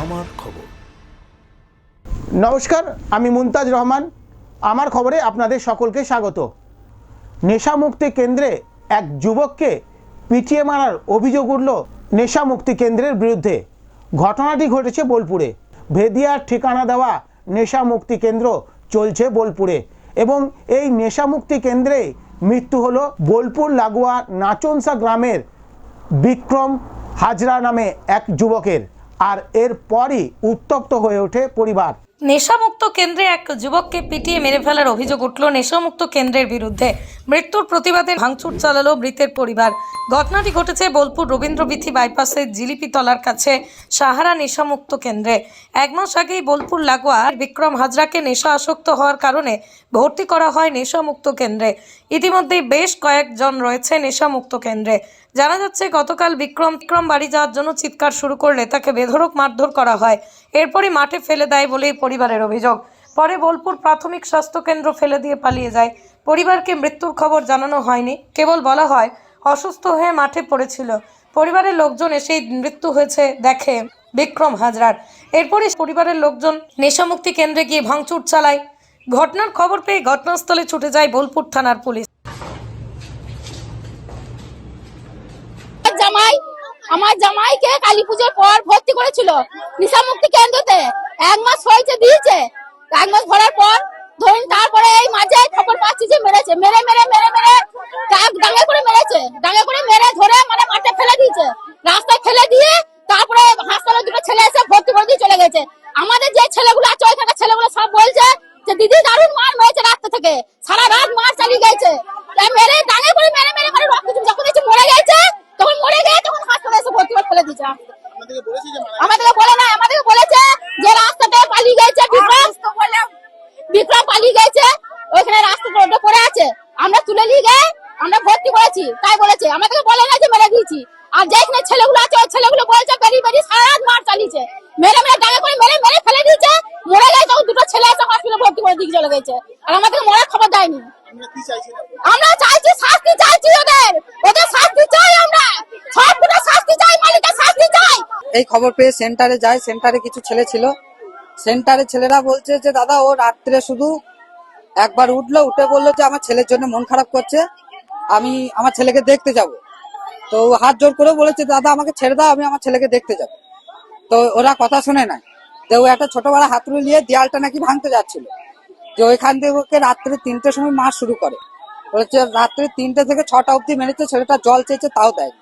আমার খবর। নমস্কার, আমি মুমতাজ রহমান। আমার খবরে আপনাদের সকলকে স্বাগত। নেশামুক্তি কেন্দ্রে এক যুবককে পিটিয়ে মারার অভিযোগ উঠল নেশামুক্তি কেন্দ্রের বিরুদ্ধে। ঘটনাটি ঘটেছে বোলপুরে। ভেদিয়ার ঠিকানা দেওয়া নেশামুক্তি কেন্দ্র চলছে বোলপুরে এবং এই নেশামুক্তি কেন্দ্রে মৃত্যু হল বোলপুর লাগোয়া নাচনসা গ্রামের বিক্রম হাজরা নামে এক যুবকের। আর এর পরই উত্তপ্ত হয়ে ওঠে পরিবার। নেশামুক্ত কেন্দ্রে এক যুবককে পিটিয়ে মেরে ফেলার অভিযোগ উঠল। নেশামুক্ত কেন্দ্রের বিরুদ্ধে মৃত্যুর প্রতিবাদে ভাঙচুর চালালো মৃতের পরিবার। ঘটনাটি ঘটেছে বোলপুর রবীন্দ্রবিথি বাইপাসের জিলিপিতলার কাছে সাহারা নেশামুক্ত কেন্দ্রে। এক মাস আগেই বোলপুর লাগোয়া বিক্রম হাজরাকে নেশা আসক্ত হওয়ার কারণে ভর্তি করা হয় নেশামুক্ত কেন্দ্রে। ইতিমধ্যেই বেশ কয়েকজন রয়েছে নেশামুক্ত কেন্দ্রে। জানা যাচ্ছে, গতকাল বিক্রম বিক্রম বাড়ি যাওয়ার জন্য চিৎকার শুরু করলে তাকে বেধড়ক মারধর করা হয়। এরপরই মাঠে ফেলে দেয় বলেই পরিবারের অভিযোগ। পরে বোলপুর প্রাথমিক স্বাস্থ্য কেন্দ্র ফেলে দিয়ে পালিয়ে যায়। পরিবারকে মৃত্যুর খবর জানানো হয়নি, কেবল বলা হয়, অসুস্থ হয়ে মাঠে পড়েছিল। পরিবারের লোকজন এসেই মৃত্যু হয়েছে দেখে বিক্রম হাজরার। এরপরই পরিবারের লোকজন নেশামুক্তি কেন্দ্রে গিয়ে ভাঙচুর চালায়। ঘটনার খবর পেয়ে ঘটনাস্থলে ছুটে যায় বোলপুর থানার পুলিশ। জামাই, আমার জামাইকে কালী পুজোর পর ভর্তি করেছিল নিশামুক্তি কেন্দ্রতে। এক মাস হয়েছে দিয়েছে। এক মাস ভরার পর ধরুন তারপরে এই মাঝে খবর পাচ্ছি যে মেরেছে। মেরে মেরে মেরে মেরে ডাঙ্গে করে মেরেছে। ডাঙ্গে করে মেরে ধরে মানে মাঠে ফেলে দিয়েছে। রাস্তায় ফেলে দিয়ে তারপরে হাসপাতালে দুটো ছেলে এসে ভর্তি করে দিয়ে চলে গেছে আমাদের যে ছেলেগুলো আছে ওইখানে ছেলেগুলো সব বলছে যে দিদি দারুণ মার মেরেছে রাস্তা থেকে সারা রাত মার চালিয়ে গেছে তাই মেরে ডাঙ্গে করে মেরে মেরে মেরে রক্ত জমছে। যখন দেখছি মরে গেছে তখন মরে গিয়ে তখন হাসপাতালে এসে ভর্তি করে ফেলে দিয়েছে আমাদেরকে বলে না আমাদেরকে বলেছে যে রাস্তাতে পালিয়ে গেছে বিক্রম বিক্রম পালিয়ে গেছে ওইখানে রাস্তাতে ওটা পড়ে আছে আমরা তুলে নিয়ে গিয়ে আমরা ভর্তি করেছি তাই বলেছে আমাদেরকে বলে না যে মেরে দিয়েছি আর যেখানে ছেলেগুলো আছে ওই ছেলেগুলো বলছে বেরিয়ে বেরিয়ে সারা রাত মার চালিয়েছে মেরে মেরে ডাঙে করে মেরে মেরে ফেলে দিয়েছে মরে গেছে তখন দুটো ছেলে এসে হসপিটালে ভর্তি করে দিয়ে চলে গেছে আর আমাদেরকে মরার খবর দেয়নি। আমরা চাইছি শাস্তি চাইছি ওদের ওদের শাস্তি চাই আমরা। সব পুরো শাস্তি চাই, মালিকের শাস্তি চাই। এই খবর পেয়ে সেন্টারে যায়, সেন্টারে কিছু ছেলে ছিল। সেন্টারে ছেলেরা বলছে যে, দাদা, ও রাত্রে শুধু একবার উঠল, উঠে বলল যে, আমার ছেলের জন্য মন খারাপ করছে। আমি আমার ছেলেকে দেখতে যাব। তো হাত জোর করে বলেছে, দাদা, আমাকে ছেড়ে দাও, আমি আমার ছেলেকে দেখতে যাব। তো ওরা কথা শুনে না ও একটা ছোট বড় হাতুড়ি নিয়ে দেয়ালটা নাকি ভাঙতে যাচ্ছিল। যে ওইখান থেকে রাত্রে তিনটের সময় মার শুরু করে। বলেছে রাত্রে তিনটে থেকে ছটা অবধি মেরেছে ছেলেটা জল চেয়েছে তাও দেয়নি।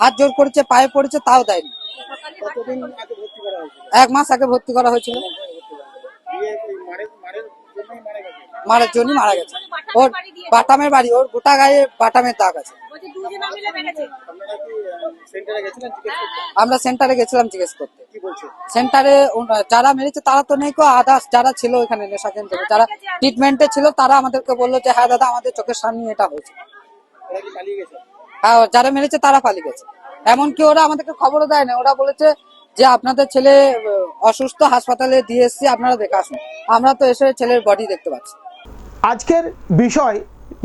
হাত জোর করেছে পায়ে পড়েছে তাও দেয়নি। এক মাস আগে ভর্তি করা হয়েছিল। মারার জন্য মারা গেছে? ওর বাটামের বাড়ি ওর গোটা গায়ে বাটামের দাগ আছে। আমরা সেন্টারে গেছিলাম জিজ্ঞেস করতে। সেন্টারে যারা মেরেছে তারা তো নেই কো আদার্স যারা ছিল ওখানে নেশা কেন্দ্রে যারা ট্রিটমেন্টে ছিল তারা আমাদেরকে বলল যে হ্যাঁ দাদা আমাদের চোখের সামনে এটা হয়েছে। হ্যাঁ যারা মেরেছে তারা পালিয়ে গেছে। এমনকি ওরা আমাদেরকে খবরও দেয় না। ওরা বলেছে যে আপনাদের ছেলে অসুস্থ হাসপাতালে দিয়ে এসছি আপনারা দেখে আসুন। আমরা তো এসে ছেলের বডি দেখতে পাচ্ছি। আজকের বিষয়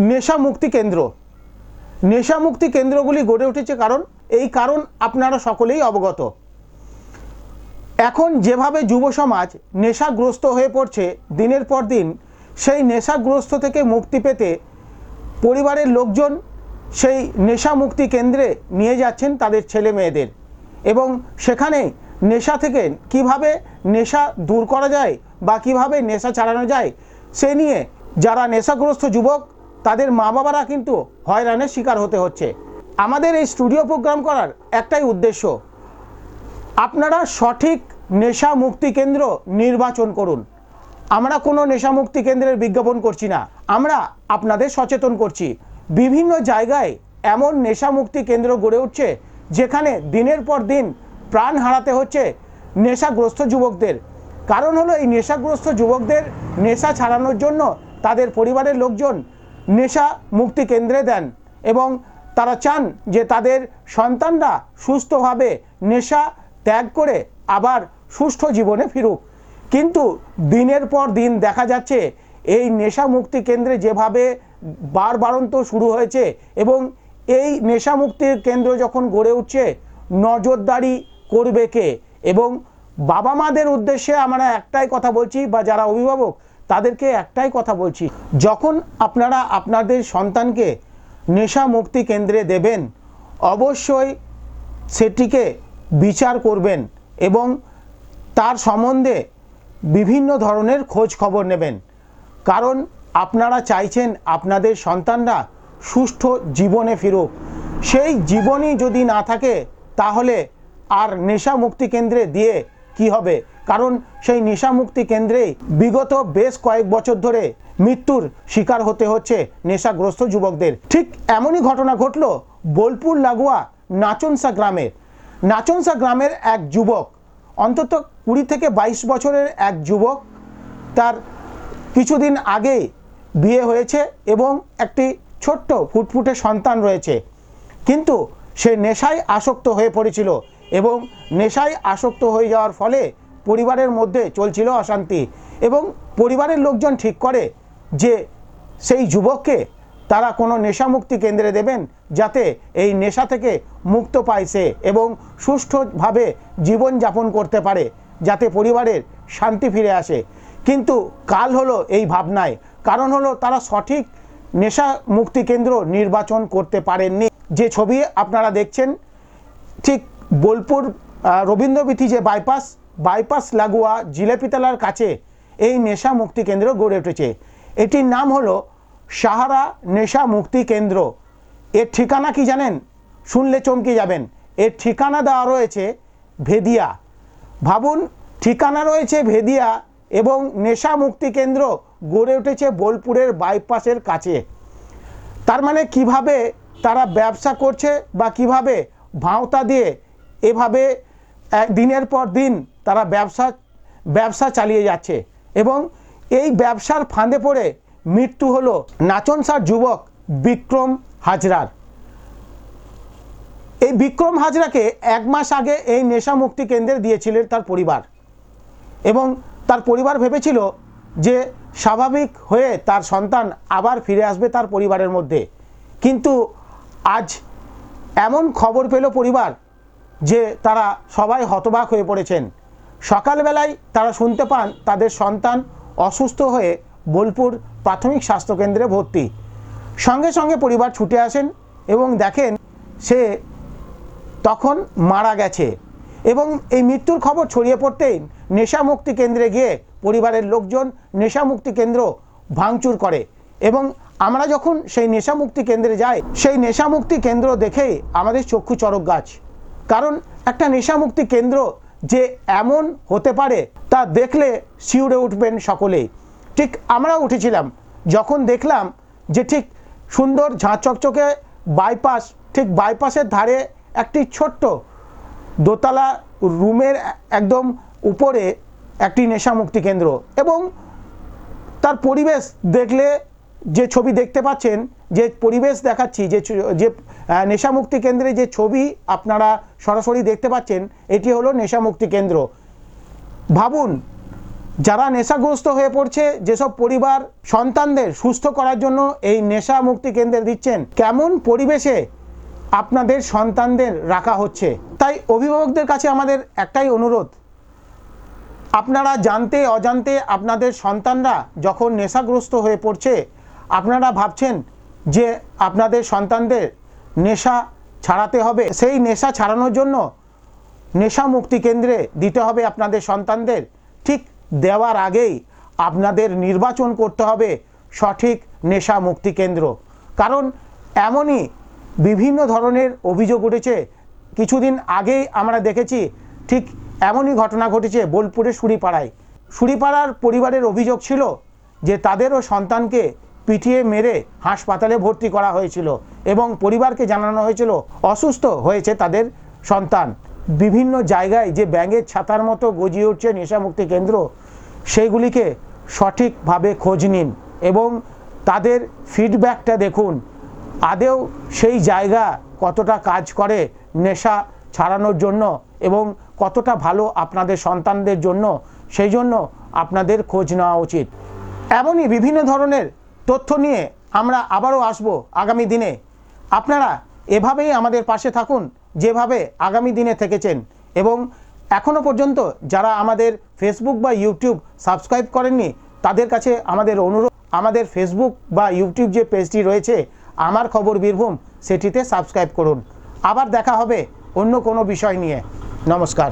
নেশা মুক্তি কেন্দ্র। নেশা মুক্তি কেন্দ্রগুলি গড়ে উঠেছে কারণ এই কারণ আপনারা সকলেই অবগত। এখন যেভাবে যুব সমাজ নেশাগ্রস্ত হয়ে পড়ছে দিনের পর দিন, সেই নেশাগ্রস্ত থেকে মুক্তি পেতে পরিবারের লোকজন সেই নেশা মুক্তি কেন্দ্রে নিয়ে যাচ্ছেন তাদের ছেলে মেয়েদের। এবং সেখানে নেশা থেকে কীভাবে নেশা দূর করা যায় বা কীভাবে নেশা চালানো যায়, সে নিয়ে যারা নেশাগ্রস্ত যুবক, তাদের মা বাবারা কিন্তু হয়রানের শিকার হতে হচ্ছে। আমাদের এই স্টুডিও প্রোগ্রাম করার একটাই উদ্দেশ্য আপনারা সঠিক নেশা মুক্তি কেন্দ্র নির্বাচন করুন। আমরা কোনো নেশা মুক্তি কেন্দ্রের বিজ্ঞাপন করছি না। আমরা আপনাদের সচেতন করছি। বিভিন্ন জায়গায় এমন নেশা মুক্তি কেন্দ্র গড়ে উঠছে, যেখানে দিনের পর দিন প্রাণ হারাতে হচ্ছে নেশাগ্রস্ত যুবকদের। কারণ হলো এই নেশাগ্রস্ত যুবকদের নেশা ছাড়ানোর জন্য তাদের পরিবারের লোকজন নেশা মুক্তি কেন্দ্রে দেন এবং তারা চান যে তাদের সন্তানরা সুস্থভাবে নেশা ত্যাগ করে আবার সুষ্ঠ জীবনে ফিরুক। কিন্তু দিনের পর দিন দেখা যাচ্ছে, এই নেশা মুক্তি কেন্দ্রে যেভাবে বারবারন্ত শুরু হয়েছে এবং এই নেশা মুক্তির কেন্দ্র যখন গড়ে উঠছে, নজরদারি করবে কে? এবং বাবা মাদের উদ্দেশ্যে আমরা একটাই কথা বলছি বা যারা অভিভাবক, তাদেরকে একটাই কথা বলছি, যখন আপনারা আপনাদের সন্তানকে নেশা মুক্তি কেন্দ্রে দেবেন, অবশ্যই সেটিকে বিচার করবেন এবং তার সম্বন্ধে বিভিন্ন ধরনের খোঁজ খবর নেবেন। কারণ আপনারা চাইছেন আপনাদের সন্তানরা সুষ্ঠু জীবনে ফিরুক। সেই জীবনই যদি না থাকে, তাহলে আর নেশা মুক্তি কেন্দ্রে দিয়ে কি হবে? কারণ সেই নেশা মুক্তি কেন্দ্রেই বিগত বেশ কয়েক বছর ধরে মৃত্যুর শিকার হতে হচ্ছে নেশাগ্রস্ত যুবকদের। ঠিক এমনই ঘটনা ঘটল বোলপুর লাগোয়া নাচনসা গ্রামের নাচনসা গ্রামের এক যুবক, অন্তত কুড়ি থেকে বাইশ বছরের এক যুবক, তার কিছুদিন আগেই বিয়ে হয়েছে এবং একটি ছোট্ট ফুটফুটে সন্তান রয়েছে। কিন্তু সে নেশায় আসক্ত হয়ে পড়েছিল এবং নেশায় আসক্ত হয়ে যাওয়ার ফলে পরিবারের মধ্যে চলছিল অশান্তি এবং পরিবারের লোকজন ঠিক করে যে সেই যুবককে তারা কোনো নেশামুক্তি কেন্দ্রে দেবেন যাতে এই নেশা থেকে মুক্ত পায় সে এবং সুষ্ঠুভাবে জীবনযাপন করতে পারে, যাতে পরিবারের শান্তি ফিরে আসে। কিন্তু কাল হলো এই ভাবনায়। কারণ হলো তারা সঠিক নেশা মুক্তি কেন্দ্র নির্বাচন করতে পারেননি। যে ছবি আপনারা দেখছেন, ঠিক বোলপুর রবীন্দ্রবিথি যে বাইপাস বাইপাস লাগোয়া জিলেপিতলার কাছে এই নেশা মুক্তি কেন্দ্র গড়ে উঠেছে। এটির নাম হলো সাহারা নেশা মুক্তি কেন্দ্র। এর ঠিকানা কি জানেন? শুনলে চমকে যাবেন। এর ঠিকানা দেওয়া রয়েছে ভেদিয়া। ভাবুন, ঠিকানা রয়েছে ভেদিয়া এবং নেশা মুক্তি কেন্দ্র গড়ে উঠেছে বোলপুরের বাইপাসের কাছে। তার মানে কীভাবে তারা ব্যবসা করছে বা কীভাবে ভাঁওতা দিয়ে এভাবে দিনের পর দিন তারা ব্যবসা ব্যবসা চালিয়ে যাচ্ছে এবং এই ব্যবসার ফাঁদে পড়ে মৃত্যু হলো নাচনসার যুবক বিক্রম হাজরার। এই বিক্রম হাজরাকে এক মাস আগে এই নেশা মুক্তি কেন্দ্রে দিয়েছিলেন তার পরিবার এবং তার পরিবার ভেবেছিল যে স্বাভাবিক হয়ে তার সন্তান আবার ফিরে আসবে তার পরিবারের মধ্যে। কিন্তু আজ এমন খবর পেল পরিবার যে তারা সবাই হতবাক হয়ে পড়েছেন। সকালবেলায় তারা শুনতে পান তাদের সন্তান অসুস্থ হয়ে বোলপুর প্রাথমিক স্বাস্থ্যকেন্দ্রে ভর্তি। সঙ্গে সঙ্গে পরিবার ছুটে আসেন এবং দেখেন সে তখন মারা গেছে এবং এই মৃত্যুর খবর ছড়িয়ে পড়তেই নেশামুক্তি কেন্দ্রে গিয়ে পরিবারের লোকজন নেশামুক্তি কেন্দ্র ভাঙচুর করে এবং আমরা যখন সেই নেশামুক্তি কেন্দ্রে যাই, সেই নেশামুক্তি কেন্দ্র দেখেই আমাদের চক্ষু চরক গাছ। কারণ একটা নেশামুক্তি কেন্দ্র যে এমন হতে পারে তা দেখলে শিউরে উঠবেন সকলেই। ঠিক আমরাও উঠেছিলাম, যখন দেখলাম যে ঠিক সুন্দর ঝাঁ চকচকে বাইপাস ঠিক বাইপাসের ধারে একটি ছোট্ট দোতলা রুমের একদম উপরে একটি নেশামুক্তি কেন্দ্র এবং তার পরিবেশ দেখলে যে ছবি দেখতে পাচ্ছেন, যে পরিবেশ দেখাচ্ছি, যে যে নেশামুক্তি কেন্দ্রে যে ছবি আপনারা সরাসরি দেখতে পাচ্ছেন, এটি হলো নেশামুক্তি কেন্দ্র। ভাবুন যারা নেশাগ্রস্ত হয়ে পড়ছে, যেসব পরিবার সন্তানদের সুস্থ করার জন্য এই নেশা মুক্তি কেন্দ্রে দিচ্ছেন, কেমন পরিবেশে আপনাদের সন্তানদের রাখা হচ্ছে? তাই অভিভাবকদের কাছে আমাদের একটাই অনুরোধ, আপনারা জানতে অজান্তে আপনাদের সন্তানরা যখন নেশাগ্রস্ত হয়ে পড়ছে, আপনারা ভাবছেন যে আপনাদের সন্তানদের নেশা ছাড়াতে হবে। সেই নেশা ছাড়ানোর জন্য নেশা মুক্তি কেন্দ্রে দিতে হবে আপনাদের সন্তানদের। ঠিক দেওয়ার আগেই আপনাদের নির্বাচন করতে হবে সঠিক নেশা মুক্তি কেন্দ্র। কারণ এমনই বিভিন্ন ধরনের অভিযোগ উঠেছে। কিছুদিন আগেই আমরা দেখেছি ঠিক এমনই ঘটনা ঘটেছে বোলপুরে সুরিপাড়ায় সুরিপাড়ার পরিবারের অভিযোগ ছিল যে তাদেরও সন্তানকে পিটিয়ে মেরে হাসপাতালে ভর্তি করা হয়েছিল এবং পরিবারকে জানানো হয়েছিল অসুস্থ হয়েছে তাদের সন্তান। বিভিন্ন জায়গায় যে ব্যাঙের ছাতার মতো গজিয়ে উঠছে নেশামুক্তি কেন্দ্র, সেইগুলিকে সঠিকভাবে খোঁজ নিন এবং তাদের ফিডব্যাকটা দেখুন। আদেও সেই জায়গা কতটা কাজ করে নেশা ছাড়ানোর জন্য এবং কতটা ভালো আপনাদের সন্তানদের জন্য, সেই জন্য আপনাদের খোঁজ নেওয়া উচিত। এমনই বিভিন্ন ধরনের তথ্য নিয়ে আমরা আবারও আসব আগামী দিনে। আপনারা এভাবেই আমাদের পাশে থাকুন। যেভাবে আগামী দিনে থেকেছেন এবং এখনও পর্যন্ত যারা আমাদের ফেসবুক বা ইউটিউব সাবস্ক্রাইব করেননি, তাদের কাছে আমাদের অনুরোধ, আমাদের ফেসবুক বা ইউটিউব যে পেজটি রয়েছে, আমার খবর বীরভূম, সেটিতে সাবস্ক্রাইব করুন। আবার দেখা হবে অন্য কোনো বিষয় নিয়ে। নমস্কার।